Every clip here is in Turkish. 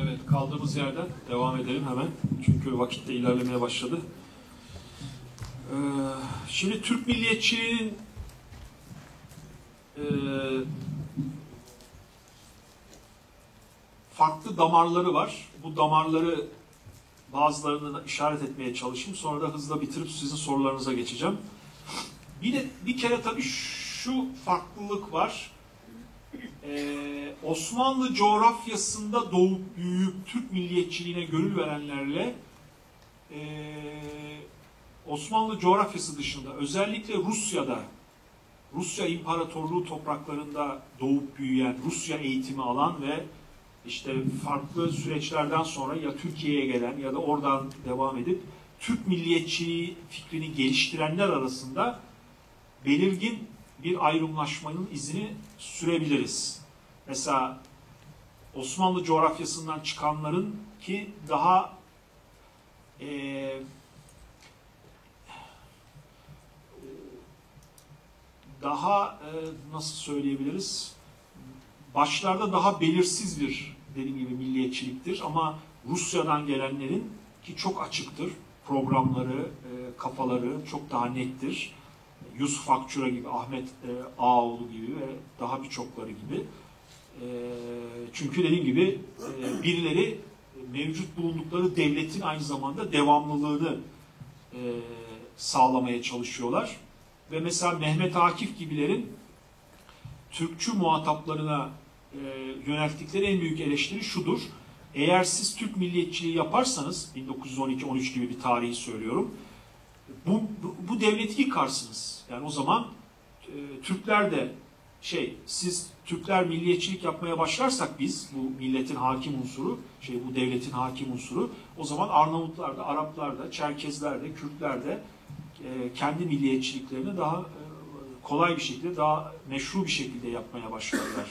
Evet, kaldığımız yerden devam edelim hemen. Çünkü vakitte ilerlemeye başladı. Ee, şimdi Türk milliyetçiliğinin e, farklı damarları var. Bu damarları bazılarını işaret etmeye çalışayım. Sonra da hızla bitirip sizin sorularınıza geçeceğim. Bir de bir kere tabii şu farklılık var. Ee, Osmanlı coğrafyasında doğup büyüyüp Türk milliyetçiliğine gönül verenlerle ee, Osmanlı coğrafyası dışında özellikle Rusya'da Rusya İmparatorluğu topraklarında doğup büyüyen, Rusya eğitimi alan ve işte farklı süreçlerden sonra ya Türkiye'ye gelen ya da oradan devam edip Türk milliyetçiliği fikrini geliştirenler arasında belirgin bir ayrımlaşmanın izini sürebiliriz. Mesela Osmanlı coğrafyasından çıkanların ki daha e, daha e, nasıl söyleyebiliriz? Başlarda daha belirsiz bir dediğim gibi milliyetçiliktir ama Rusya'dan gelenlerin ki çok açıktır programları, e, kafaları çok daha nettir. Yusuf Akçura gibi, Ahmet e, Ağoğlu gibi ve daha birçokları gibi. E, çünkü dediğim gibi e, birileri mevcut bulundukları devletin aynı zamanda devamlılığını e, sağlamaya çalışıyorlar. Ve mesela Mehmet Akif gibilerin Türkçü muhataplarına e, yönelttikleri en büyük eleştiri şudur. Eğer siz Türk milliyetçiliği yaparsanız, 1912-13 gibi bir tarihi söylüyorum, bu, bu, bu devleti yıkarsınız. Yani o zaman e, Türkler de şey, siz Türkler milliyetçilik yapmaya başlarsak biz, bu milletin hakim unsuru, şey bu devletin hakim unsuru, o zaman Arnavutlar da, Araplar da, Çerkezler de, Kürtler de e, kendi milliyetçiliklerini daha e, kolay bir şekilde, daha meşru bir şekilde yapmaya başlarlar.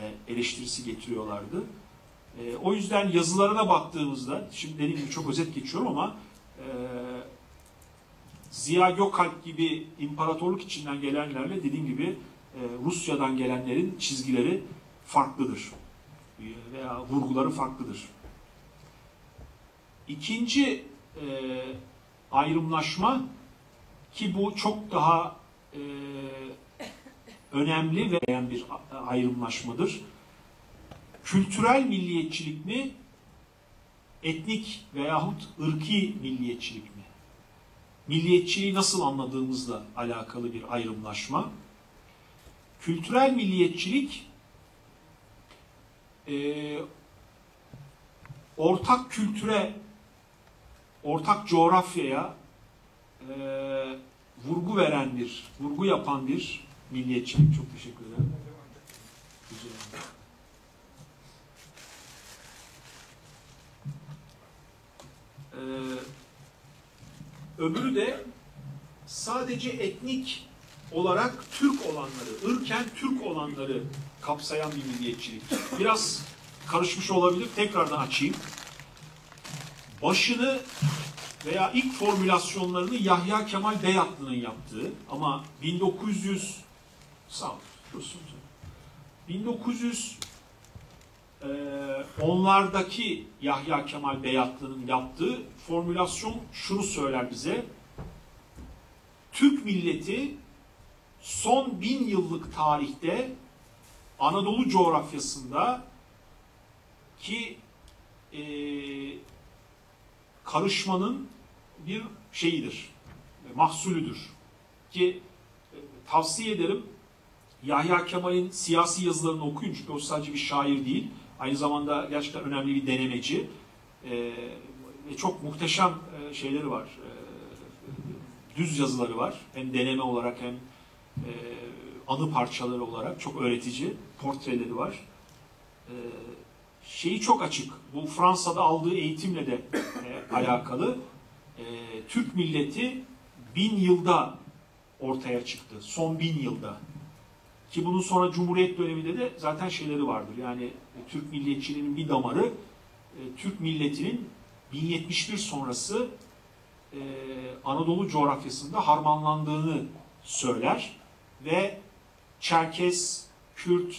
E, eleştirisi getiriyorlardı. E, o yüzden yazılarına baktığımızda, şimdi dediğim gibi çok özet geçiyorum ama e, Ziya Gökalp gibi imparatorluk içinden gelenlerle dediğim gibi e, Rusya'dan gelenlerin çizgileri farklıdır. E, veya vurguları farklıdır. İkinci e, ayrımlaşma ki bu çok daha e, önemli ve bir ayrımlaşmadır. Kültürel milliyetçilik mi, etnik veyahut ırki milliyetçilik mi? Milliyetçiliği nasıl anladığımızla alakalı bir ayrımlaşma. Kültürel milliyetçilik e, ortak kültüre, ortak coğrafyaya e, vurgu veren bir, vurgu yapan bir milliyetçilik. Çok teşekkür ederim. Ee, öbürü de sadece etnik olarak Türk olanları, ırken Türk olanları kapsayan bir milliyetçilik. Biraz karışmış olabilir. Tekrardan açayım. Başını veya ilk formülasyonlarını Yahya Kemal Beyatlı'nın yaptığı ama 1900 sağ ol, 1900 e, onlardaki Yahya Kemal Beyatlı'nın yaptığı formülasyon şunu söyler bize. Türk milleti son bin yıllık tarihte Anadolu coğrafyasında ki e, karışmanın bir şeyidir, mahsulüdür. Ki e, tavsiye ederim Yahya Kemal'in siyasi yazılarını okuyun çünkü o sadece bir şair değil. Aynı zamanda gerçekten önemli bir denemeci. E, ve çok muhteşem e, şeyleri var. E, düz yazıları var. Hem deneme olarak hem e, anı parçaları olarak çok öğretici. Portreleri var. E, şeyi çok açık. Bu Fransa'da aldığı eğitimle de alakalı. E, Türk milleti bin yılda ortaya çıktı. Son bin yılda. Ki bunun sonra Cumhuriyet döneminde de zaten şeyleri vardır. Yani e, Türk milliyetçiliğinin bir damarı e, Türk milletinin 1071 sonrası e, Anadolu coğrafyasında harmanlandığını söyler ve Çerkes, Kürt,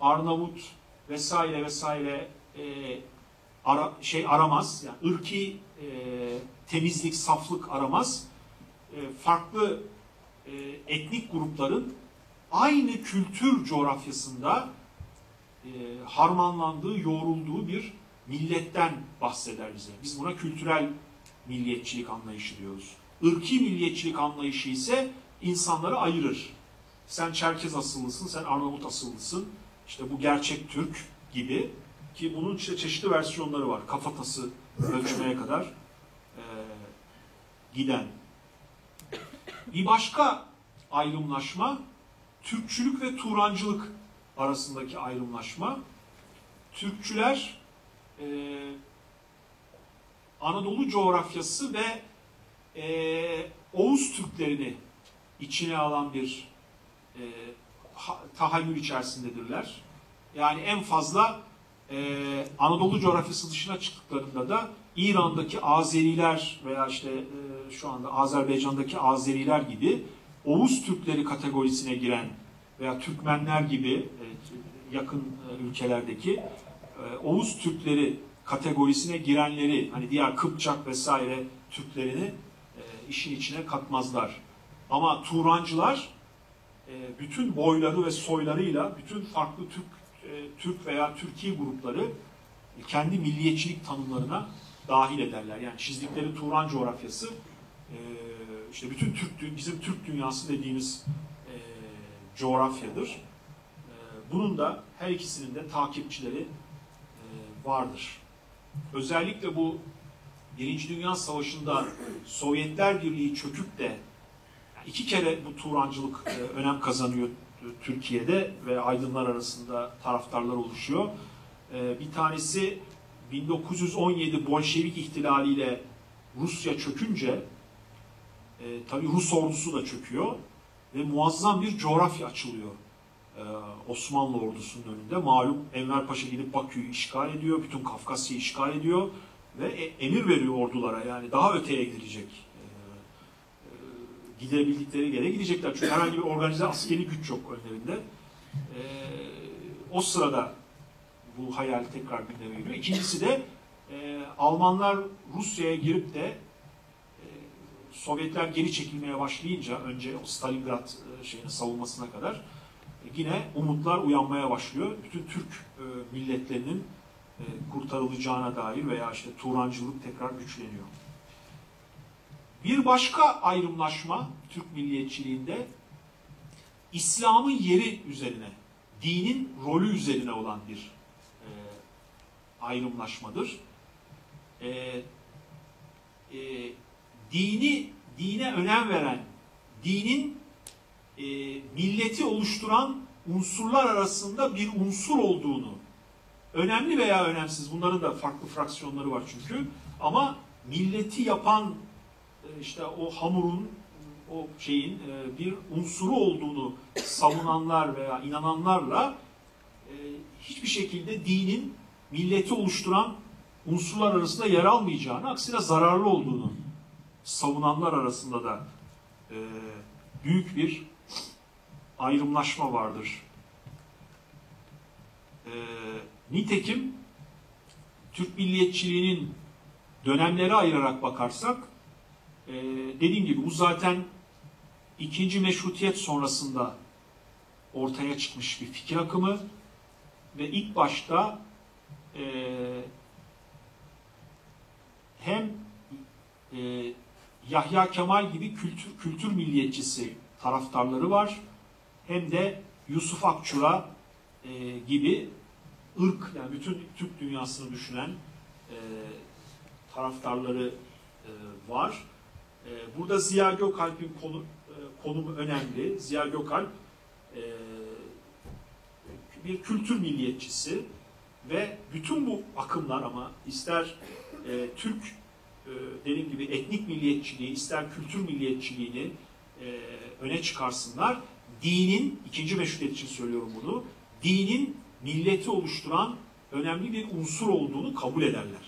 Arnavut vesaire vesaire e, ara, şey aramaz. Yani ırki e, temizlik, saflık aramaz. E, farklı e, etnik grupların aynı kültür coğrafyasında e, harmanlandığı, yoğrulduğu bir milletten bahseder bize. Biz buna kültürel milliyetçilik anlayışı diyoruz. Irki milliyetçilik anlayışı ise insanları ayırır. Sen Çerkez asıllısın, sen Arnavut asıllısın, işte bu gerçek Türk gibi ki bunun işte çeşitli versiyonları var. Kafatası ölçmeye kadar e, giden. Bir başka ayrımlaşma Türkçülük ve Turancılık arasındaki ayrımlaşma. Türkçüler e, Anadolu coğrafyası ve e, Oğuz Türklerini içine alan bir e, ha, tahayyül içerisindedirler. Yani en fazla e, Anadolu coğrafyası dışına çıktıklarında da İran'daki Azeriler veya işte e, şu anda Azerbaycan'daki Azeriler gibi Oğuz Türkleri kategorisine giren veya Türkmenler gibi e, yakın e, ülkelerdeki e, Oğuz Türkleri kategorisine girenleri hani diğer Kıpçak vesaire Türklerini işin içine katmazlar. Ama Turancılar bütün boyları ve soylarıyla bütün farklı Türk Türk veya Türkiye grupları kendi milliyetçilik tanımlarına dahil ederler. Yani çizdikleri Turan coğrafyası işte bütün Türk bizim Türk dünyası dediğimiz e, coğrafyadır. E, bunun da her ikisinin de takipçileri e, vardır. Özellikle bu Birinci Dünya Savaşı'nda Sovyetler Birliği çöküp de iki kere bu Turancılık e, önem kazanıyor Türkiye'de ve aydınlar arasında taraftarlar oluşuyor. E, bir tanesi 1917 Bolşevik ihtilaliyle Rusya çökünce e, tabi Rus ordusu da çöküyor ve muazzam bir coğrafya açılıyor e, Osmanlı ordusunun önünde. Malum Enver Paşa gidip Bakü'yü işgal ediyor, bütün Kafkasya'yı işgal ediyor ve e, emir veriyor ordulara yani daha öteye gidilecek. E, e, gidebildikleri yere gidecekler. Çünkü herhangi bir organize askeri güç yok önlerinde. E, o sırada bu hayal tekrar gündeme geliyor. İkincisi de e, Almanlar Rusya'ya girip de Sovyetler geri çekilmeye başlayınca önce o Stalingrad e, şeyini savunmasına kadar e, yine umutlar uyanmaya başlıyor. Bütün Türk e, milletlerinin kurtarılacağına dair veya işte Turancılık tekrar güçleniyor. Bir başka ayrımlaşma Türk milliyetçiliğinde İslam'ın yeri üzerine, dinin rolü üzerine olan bir e, ayrımlaşmadır. E, e, dini dine önem veren, dinin e, milleti oluşturan unsurlar arasında bir unsur olduğunu, önemli veya önemsiz, bunların da farklı fraksiyonları var çünkü, ama milleti yapan e, işte o hamurun, o şeyin e, bir unsuru olduğunu savunanlar veya inananlarla e, hiçbir şekilde dinin milleti oluşturan unsurlar arasında yer almayacağını, aksine zararlı olduğunu savunanlar arasında da e, büyük bir ayrımlaşma vardır. E, nitekim Türk milliyetçiliğinin dönemleri ayırarak bakarsak e, dediğim gibi bu zaten ikinci meşrutiyet sonrasında ortaya çıkmış bir fikir akımı ve ilk başta e, hem e, Yahya Kemal gibi kültür, kültür milliyetçisi taraftarları var. Hem de Yusuf Akçura e, gibi ırk, yani bütün Türk dünyasını düşünen e, taraftarları e, var. E, burada Ziya Gökalp'in konu, e, konumu önemli. Ziya Gökalp e, bir kültür milliyetçisi ve bütün bu akımlar ama ister e, Türk dediğim gibi etnik milliyetçiliği, ister kültür milliyetçiliğini e, öne çıkarsınlar. Dinin, ikinci meşrutiyet için söylüyorum bunu, dinin milleti oluşturan önemli bir unsur olduğunu kabul ederler.